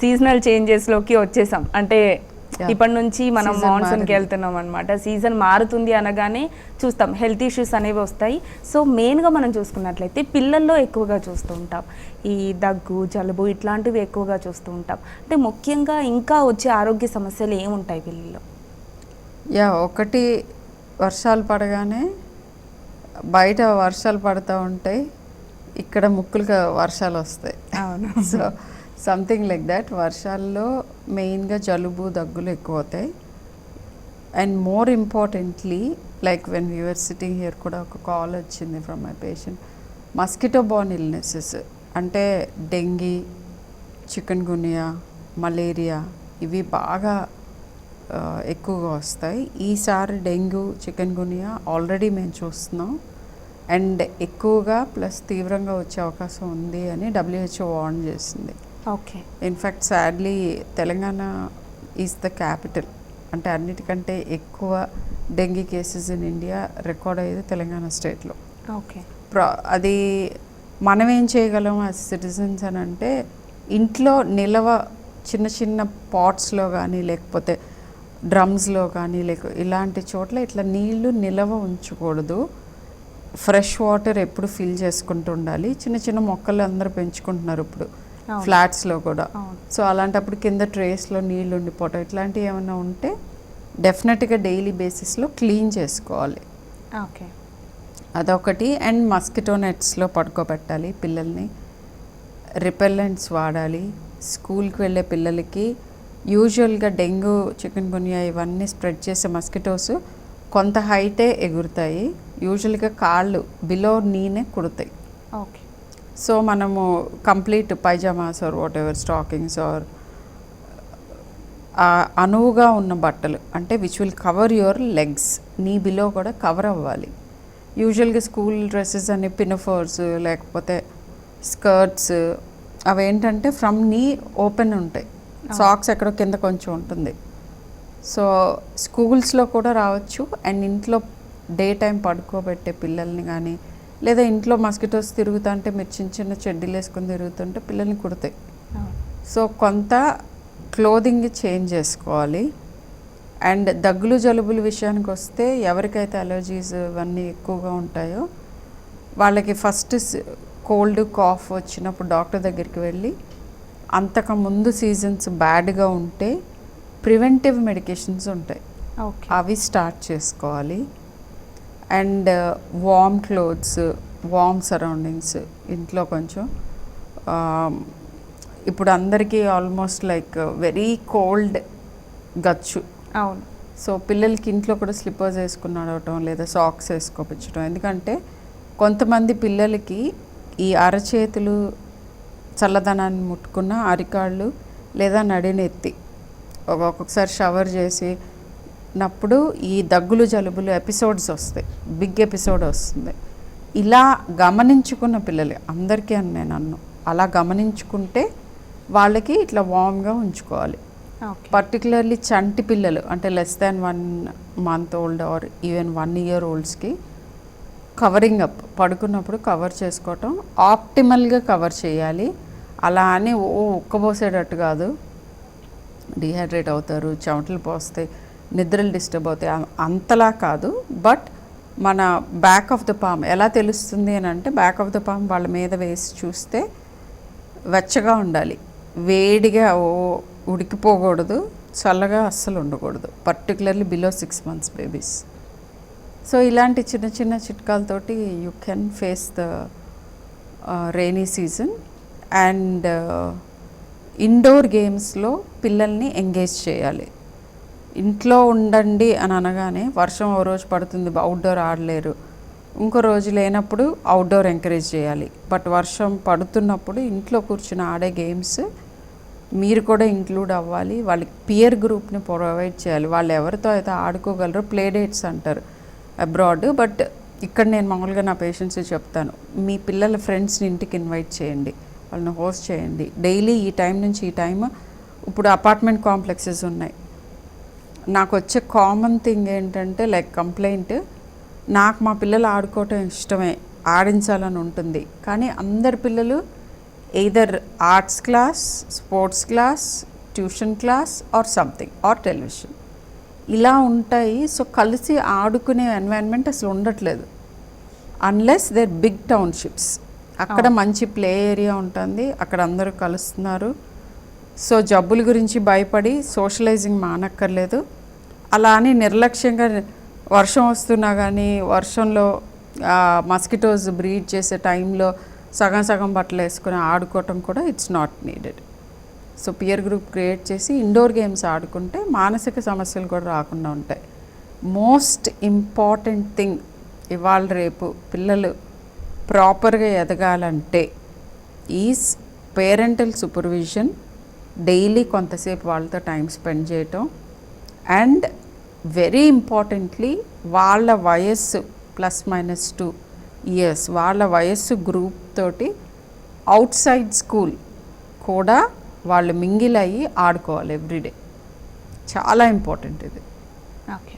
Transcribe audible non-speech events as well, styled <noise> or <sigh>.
Seasonal చేంజెస్లోకి వచ్చేసాం. అంటే. ఇప్పటి నుంచి మనం మాన్సూన్కి. వెళ్తున్నాం అనమాట సీజన్ మారుతుంది అనగానే చూస్తాం. హెల్త్ ఇష్యూస్ అనేవి వస్తాయి. సో మెయిన్గా మనం చూసుకున్నట్లయితే పిల్లల్లో ఎక్కువగా చూస్తూ ఉంటాం. ఈ దగ్గు జలుబు ఇట్లాంటివి ఎక్కువగా చూస్తూ ఉంటాం. అంటే ముఖ్యంగా ఇంకా వచ్చే ఆరోగ్య సమస్యలు ఏముంటాయి పిల్లల్లో? యా ఒకటి వర్షాలు పడగానే బయట వర్షాలు పడుతూ ఉంటాయి. ఇక్కడ ముక్కులుగా వర్షాలు వస్తాయి. అవును. <laughs> సో సంథింగ్ లైక్ దట్ వర్షాల్లో మెయిన్గా జలుబు దగ్గులు ఎక్కువ అవుతాయి and more importantly like when we're sitting here కూడా ఒక కాల్ వచ్చింది from my patient mosquito borne illnesses అంటే డెంగీ చికెన్ గునియా మలేరియా ఇవి బాగా ఎక్కువగా వస్తాయి. ఈసారి డెంగ్యూ చికెన్ గునియా ఆల్రెడీ మేము చూస్తున్నాం. అండ్ ఎక్కువగా ప్లస్ తీవ్రంగా వచ్చే అవకాశం ఉంది అని డబ్ల్యూహెచ్ఓ వార్న్ చేసింది. Okay. In fact sadly Telangana is the capital అంటే అన్నిటికంటే ఎక్కువ dengue cases in India record అయ్యేది తెలంగాణ స్టేట్లో ఓకే. ప్ర అది మనం ఏం చేయగలం యాజ్ సిటిజన్స్ అని అంటే ఇంట్లో నిలవ చిన్న చిన్న పాట్స్లో కానీ లేకపోతే డ్రమ్స్లో కానీ లేక ఇలాంటి చోట్ల ఇట్లా నీళ్ళు నిలవ ఉంచకూడదు. ఫ్రెష్ వాటర్ ఎప్పుడు ఫిల్ చేసుకుంటూ ఉండాలి. చిన్న చిన్న మొక్కలు అందరూ పెంచుకుంటున్నారు ఇప్పుడు. ఫ్లాట్స్లో కూడా. సో అలాంటప్పుడు కింద ట్రేస్లో నీళ్ళు ఉండిపోవటం ఇట్లాంటివి ఏమైనా ఉంటే డెఫినెట్గా డైలీ బేసిస్లో క్లీన్ చేసుకోవాలి. ఓకే. అదొకటి. అండ్ మస్కిటో నెట్స్లో పడుకోబెట్టాలి పిల్లల్ని. రిపెల్లెంట్స్ వాడాలి. స్కూల్కి వెళ్ళే పిల్లలకి యూజువల్గా డెంగ్యూ చికెన్ గునియా ఇవన్నీ స్ప్రెడ్ చేసే మస్కిటోస్ కొంత హైటే ఎగురుతాయి. యూజువల్గా కాళ్ళు బిలో నీనే కుడతాయి. ఓకే. సో మనము complete pyjamas or whatever stockings or అనువుగా ఉన్న బట్టలు అంటే which will cover your legs knee below కూడా కవర్ అవ్వాలి. యూజువల్గా స్కూల్ డ్రెస్సెస్ అని పినఫోర్స్ లేకపోతే స్కర్ట్స్ అవేంటంటే ఫ్రమ్ నీ ఓపెన్ ఉంటాయి. సాక్స్ ఎక్కడో కింద కొంచెం ఉంటుంది. సో స్కూల్స్లో కూడా రావచ్చు. అండ్ ఇంట్లో డే టైం పడుకోబెట్టే పిల్లల్ని కానీ లేదా ఇంట్లో మస్కిటోస్ తిరుగుతుంటే మీరు చిన్న చిన్న చెడ్డీలు వేసుకొని తిరుగుతుంటే పిల్లల్ని కుడతాయి. సో కొంత క్లోదింగ్ చేంజ్ చేసుకోవాలి. అండ్ దగ్గులు జలుబుల విషయానికి వస్తే ఎవరికైతే అలర్జీస్ ఇవన్నీ ఎక్కువగా ఉంటాయో వాళ్ళకి ఫస్ట్ కోల్డ్ కాఫ్ వచ్చినప్పుడు డాక్టర్ దగ్గరికి వెళ్ళి అంతకు ముందు సీజన్స్ బ్యాడ్గా ఉంటే ప్రివెంటివ్ మెడికేషన్స్ ఉంటాయి. అవి స్టార్ట్ చేసుకోవాలి. And warm clothes warm surroundings ఇంట్లో కొంచెం. Um, ఇప్పుడు అందరికీ ఆల్మోస్ట్ లైక్ వెరీ కోల్డ్ గచ్చు. అవును. సో పిల్లలకి ఇంట్లో కూడా స్లిప్పర్స్ వేసుకుని నడవటం లేదా సాక్స్ వేసుకోపించడం ఎందుకంటే కొంతమంది పిల్లలకి ఈ అరచేతులు చల్లదనాన్ని ముట్టుకున్న అరికాళ్ళు లేదా నడినెత్తి. ఒక- ఒక్కొక్కసారి షవర్ చేసి నప్పుడు ఈ దగ్గులు జలుబులు ఎపిసోడ్స్ వస్తాయి. బిగ్ ఎపిసోడ్ వస్తుంది. ఇలా గమనించుకున్న పిల్లలు అందరికీ అని నేను అన్ను. అలా గమనించుకుంటే వాళ్ళకి ఇట్లా వామ్గా ఉంచుకోవాలి. పర్టికులర్లీ చంటి పిల్లలు అంటే less than one month old or even one year ఓల్డ్స్కి covering up పడుకున్నప్పుడు కవర్ చేసుకోవటం ఆప్టిమల్గా కవర్ చేయాలి. అలా అని ఓ ఉక్కబోసేటట్టు కాదు. డిహైడ్రేట్ అవుతారు చెమటలు పోస్తాయి. నిద్రలు డిస్టర్బ్ అవుతాయి. అంతలా కాదు. బట్ మన బ్యాక్ ఆఫ్ ద పామ్ ఎలా తెలుస్తుంది అని అంటే బ్యాక్ ఆఫ్ ద పామ్ వాళ్ళ మీద వేసి చూస్తే వెచ్చగా ఉండాలి. వేడిగా ఉడికిపోకూడదు. చల్లగా అస్సలు ఉండకూడదు. Particularly below six months babies. So ఇలాంటి చిన్న చిన్న చిట్కాలతోటి you can face the rainy season. And indoor గేమ్స్లో పిల్లల్ని ఎంగేజ్ చేయాలి. ఇంట్లో ఉండండి అని అనగానే వర్షం ఓ రోజు పడుతుంది అవుట్డోర్ ఆడలేరు. ఇంకో రోజు లేనప్పుడు అవుట్డోర్ ఎంకరేజ్ చేయాలి. బట్ వర్షం పడుతున్నప్పుడు ఇంట్లో కూర్చుని ఆడే గేమ్స్ మీరు కూడా ఇంక్లూడ్ అవ్వాలి. వాళ్ళకి పియర్ గ్రూప్ని ప్రొవైడ్ చేయాలి. వాళ్ళు ఎవరితో అయితే ఆడుకోగలరో ప్లే డేట్స్ అంటారు అబ్రాడ్ బట్ ఇక్కడ నేను మామూలుగా నా పేషెంట్స్ చెప్తాను. మీ పిల్లల ఫ్రెండ్స్ని ఇంటికి ఇన్వైట్ చేయండి. వాళ్ళని హోస్ట్ చేయండి. డైలీ ఈ టైం నుంచి ఈ టైం ఇప్పుడు అపార్ట్మెంట్ కాంప్లెక్సెస్ ఉన్నాయి. నాకు వచ్చే కామన్ థింగ్ ఏంటంటే లైక్ కంప్లైంట్ నాకు మా పిల్లలు ఆడుకోవటం ఇష్టమే ఆడించాలని ఉంటుంది. కానీ అందరి పిల్లలు either arts class sports class tuition class or something or television ఇలా ఉంటాయి. సో కలిసి ఆడుకునే ఎన్వైరన్మెంట్ అసలు ఉండట్లేదు. అన్లెస్ దేర్ బిగ్ టౌన్షిప్స్ అక్కడ మంచి ప్లే ఏరియా ఉంటుంది. అక్కడ అందరూ కలుస్తున్నారు. సో జబ్బుల గురించి భయపడి సోషలైజింగ్ మానక్కర్లేదు. అలా అని నిర్లక్ష్యంగా వర్షం వస్తున్నా కానీ వర్షంలో మస్కిటోస్ బ్రీడ్ చేసే టైంలో సగం సగం బట్టలు వేసుకుని ఆడుకోవటం కూడా it's not needed. So peer group create చేసి ఇండోర్ గేమ్స్ ఆడుకుంటే మానసిక సమస్యలు కూడా రాకుండా ఉంటాయి. మోస్ట్ ఇంపార్టెంట్ థింగ్ ఇవాళ రేపు పిల్లలు ప్రాపర్గా ఎదగాలంటే ఈజ్ పేరెంటల్ సూపర్విజన్ డైలీ కొంతసేపు వాళ్ళతో టైం స్పెండ్ చేయటం అండ్ వెరీ ఇంపార్టెంట్లీ వాళ్ళ వయస్సు ప్లస్ మైనస్ టూ ఇయర్స్ వాళ్ళ వయస్సు గ్రూప్ తోటి అవుట్ సైడ్ స్కూల్ కూడా వాళ్ళు మింగిల్ అయ్యి ఆడుకోవాలి ఎవ్రీడే చాలా ఇంపార్టెంట్ ఇది. ఓకే.